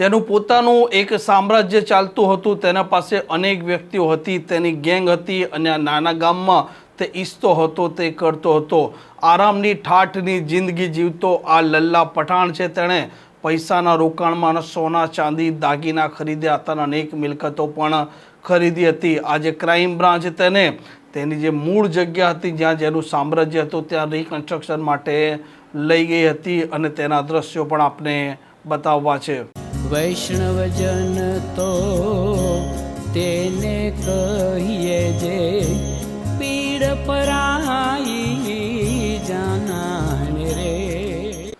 તેનું પોતાનું એક સામ્રાજ્ય ચાલતું હતું. તેના પાસે અનેક વ્યક્તિઓ હતી. તેની ગેંગ હતી અને આ નાના ગામમાં તે ઈચ્છતો હતો, તે કરતો હતો. આરામની ઠાઠની જિંદગી જીવતો આ લલ્લા પઠાણ છે. તેણે પૈસાના રોકાણમાં સોના, ચાંદી, દાગીના ખરીદ્યા હતા અનેક મિલકતો પણ ખરીદી હતી. આજે ક્રાઇમ બ્રાન્ચ તેને, તેની જે મૂળ જગ્યા હતી, જ્યાં જેનું સામ્રાજ્ય હતું, ત્યાં રિકન્સ્ટ્રક્શન માટે લઈ ગઈ હતી અને તેના દ્રશ્યો પણ આપને બતાવવા છે. વૈષ્ણવજન તો તેને કહીએ જે પીડ પરાઈ જાનાને રે.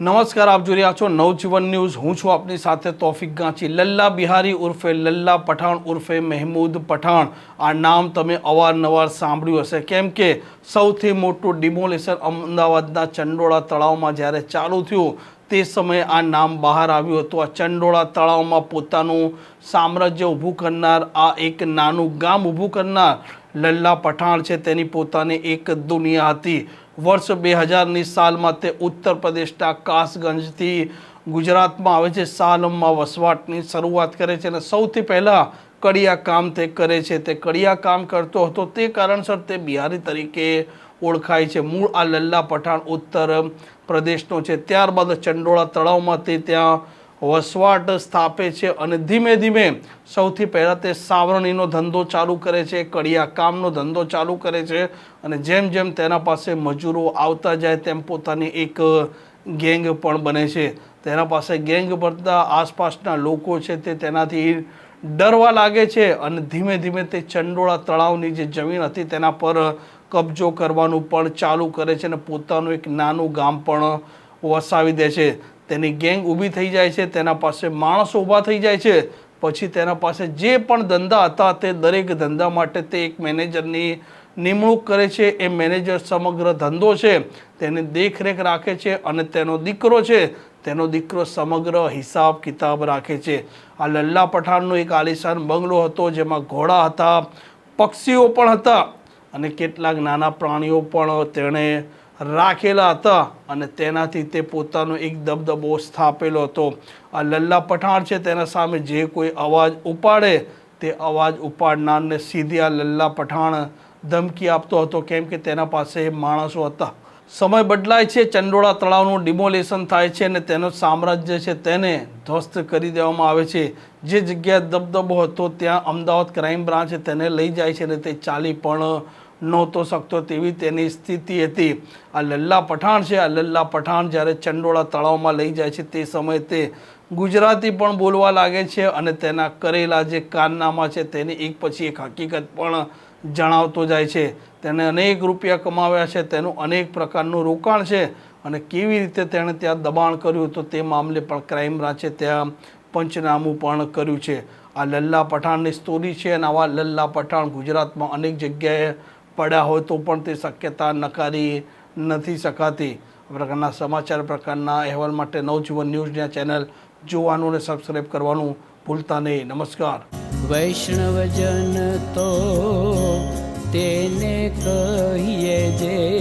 નમસ્કાર, આપ જોઈ રહ્યા છો નવજીવન ન્યૂઝ. હું છું આપની સાથે તોફિક ગાંચી. લલ્લા બિહારી ઉર્ફે લલ્લા પઠાણ ઉર્ફે મહેમૂદ પઠાણ. આ નામ તમે અવારનવાર સાંભળ્યું હશે. કેમ કે સૌથી મોટું ડિમોલેશન અમદાવાદના ચંડોળા તળાવમાં જ્યારે ચાલુ થયું તે સમયે આ નામ બહાર આવ્યું હતું. આ ચંડોળા તળાવમાં પોતાનું સામ્રાજ્ય ઊભું કરનાર, આ એક નાનું ગામ ઊભું કરનાર લલ્લા પઠાણ છે. તેની પોતાની એક દુનિયા હતી. વર્ષ બે હજારની સાલમાં તે ઉત્તર પ્રદેશના કાસગંજથી ગુજરાતમાં આવે છે. સાલમમાં વસવાટની શરૂઆત કરે છે અને સૌથી પહેલાં કડિયા કામ તે કરે છે. તે કડિયા કામ કરતો હતો. તે કારણસર તે બિહારી તરીકે ઓળખાય છે. મૂળ આ લલ્લા પઠાણ ઉત્તર પ્રદેશનો છે. ત્યારબાદ ચંડોળા તળાવમાં તે ત્યાં વસવાટ સ્થાપે છે અને ધીમે ધીમે સૌથી પહેલાં તે સાવરણીનો ધંધો ચાલુ કરે છે. કડિયા કામનો ધંધો ચાલુ કરે છે અને જેમ જેમ તેના પાસે મજૂરો આવતા જાય તેમ પોતાની એક ગેંગ પણ બને છે. તેના પાસે ગેંગ ભરતા આસપાસના લોકો છે તે તેનાથી ડરવા લાગે છે અને ધીમે ધીમે તે ચંડોળા તળાવની જે જમીન હતી તેના પર કબજો કરવાનું પણ ચાલુ કરે છે અને પોતાનું એક નાનું ગામ પણ વસાવી દે છે. તેની ગેંગ ઊભી થઈ જાય છે, તેના પાસે માણસો ઊભા થઈ જાય છે. પછી તેના પાસે જે પણ ધંધા હતા તે દરેક ધંધા માટે તે એક મેનેજરની નિમણૂક કરે છે. એ મેનેજર સમગ્ર ધંધો છે, તેની દેખરેખ રાખે છે અને તેનો દીકરો છે, તેનો દીકરો સમગ્ર હિસાબ કિતાબ રાખે છે. આ લલ્લા પઠાણનો એક આલિશાન બંગલો હતો જેમાં ઘોડા હતા, પક્ષીઓ પણ હતા. અને કેટલાક નાના પ્રાણીઓ પણ તેણે રાખેલા હતા અને તેનાથી તે પોતાનો એક દબદબો સ્થાપેલો હતો. આ લલ્લા પઠાણ છે, તેના સામે જે કોઈ અવાજ ઉપાડે, તે અવાજ ઉપાડનારને સીધી આ લલ્લા પઠાણ ધમકી આપતો હતો, કેમ કે તેના પાસે માણસો હતા. સમય બદલાય છે, ચંડોળા તળાવનું ડિમોલેશન થાય છે અને તેનું સામ્રાજ્ય છે તેને ધ્વસ્ત કરી દેવામાં આવે છે. જે જગ્યાએ દબદબો હતો, ત્યાં અમદાવાદ ક્રાઇમ બ્રાન્ચ તેને લઈ જાય છે અને તે ચાલી પણ નહોતો શકતો તેવી તેની સ્થિતિ હતી. આ લલ્લા પઠાણ છે, આ લલ્લા પઠાણ જ્યારે ચંડોળા તળાવમાં લઈ જાય છે તે સમયે તે ગુજરાતી પણ બોલવા લાગે છે અને તેના કરેલા જે કારનામા છે તેની એક પછી એક હકીકત પણ જણાવતો જાય છે. તેણે અનેક રૂપિયા કમાવ્યા છે, તેનું અનેક પ્રકારનું રોકાણ છે અને કેવી રીતે તેણે ત્યાં દબાણ કર્યું તો તે મામલે પણ ક્રાઇમ બ્રાન્ચે ત્યાં પંચનામું પણ કર્યું છે. આ લલ્લા પઠાણની સ્ટોરી છે અને આવા લલ્લા પઠાણ ગુજરાતમાં અનેક જગ્યાએ પડ્યા હોય તો પણ તે શક્યતા નકારી નથી શકાતી. પ્રકારના સમાચાર પ્રકારના અહેવાલ માટે નવજીવન ન્યૂઝના ચેનલ જોવાનું અને સબસ્ક્રાઈબ કરવાનું ભૂલતા નહીં. નમસ્કાર. વૈષ્ણવજન તો તેને કહીએ જે